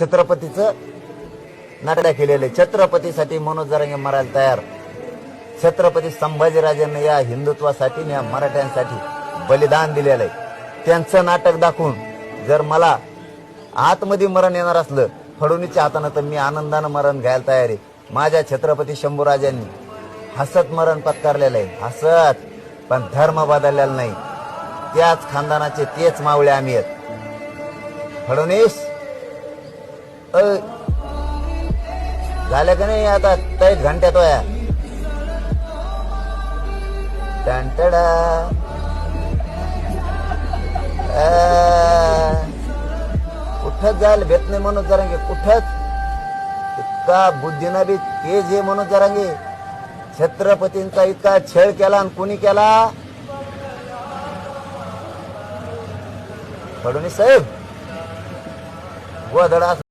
छत्रपतीचं नाटक केलेलं आहे. छत्रपतीसाठी मनोज जरांगे मरायला तयार. छत्रपती संभाजीराजांनी या हिंदुत्वासाठी आणि या मराठ्यांसाठी बलिदान दिलेलं आहे. त्यांचं नाटक दाखवून जर मला आतमध्ये मरण येणार असलं फडणवीसच्या हातानं तर मी आनंदानं मरण घ्यायला तयार आहे. माझ्या छत्रपती शंभूराजांनी हसत मरण पत्कारलेलं आहे. हसत पण धर्म बदललेला नाही. त्याच खानदानाचे तेच मावळे आम्ही आहेत. फडणवीस झालं का नाही आता? तैत घंट्यात वया टंटडा कुठंच जायला भेट नाही म्हणून जरांगे कुठंच? इतका बुद्धीनं बी तेज हे म्हणत जरांगे. छत्रपतींचा इतका छळ केला आणि कोणी केला? फडणवीस साहेब. गोधडा